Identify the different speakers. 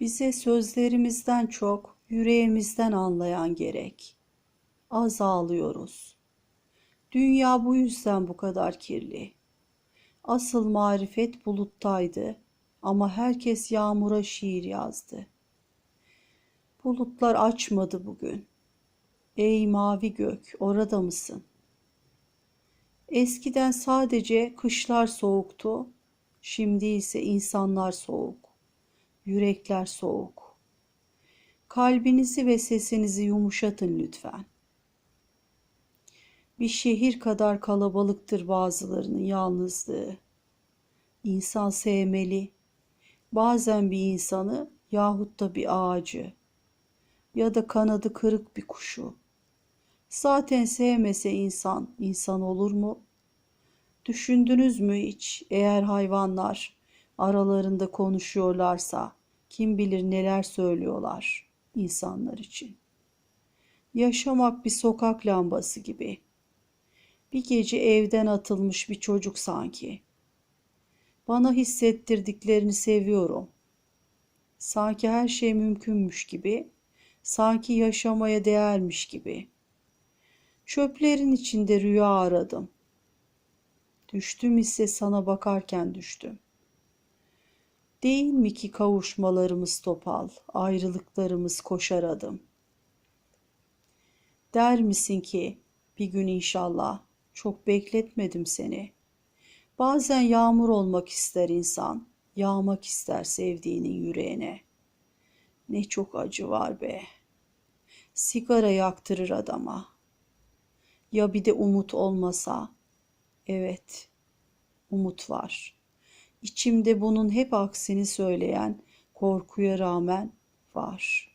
Speaker 1: Bize sözlerimizden çok yüreğimizden anlayan gerek. Az ağlıyoruz. Dünya bu yüzden bu kadar kirli. Asıl marifet buluttaydı ama herkes yağmura şiir yazdı. Bulutlar açmadı bugün. Ey mavi gök, orada mısın? Eskiden sadece kışlar soğuktu, şimdi ise insanlar soğuk, yürekler soğuk. Kalbinizi ve sesinizi yumuşatın lütfen. Bir şehir kadar kalabalıktır bazılarının yalnızlığı. İnsan sevmeli. Bazen bir insanı yahut da bir ağacı ya da kanadı kırık bir kuşu. Zaten sevmese insan, insan olur mu? Düşündünüz mü hiç eğer hayvanlar aralarında konuşuyorlarsa kim bilir neler söylüyorlar insanlar için. Yaşamak bir sokak lambası gibi. Bir gece evden atılmış bir çocuk sanki. Bana hissettirdiklerini seviyorum. Sanki her şey mümkünmüş gibi, sanki yaşamaya değermiş gibi. Çöplerin içinde rüya aradım. Düştüm ise sana bakarken düştüm. Değil mi ki kavuşmalarımız topal, ayrılıklarımız koşar adım. Der misin ki bir gün inşallah çok bekletmedim seni. Bazen yağmur olmak ister insan, yağmak ister sevdiğinin yüreğine. Ne çok acı var be. Sigara yaktırır adama. Ya bir de umut olmasa? Evet, umut var. İçimde bunun hep aksini söyleyen korkuya rağmen var.''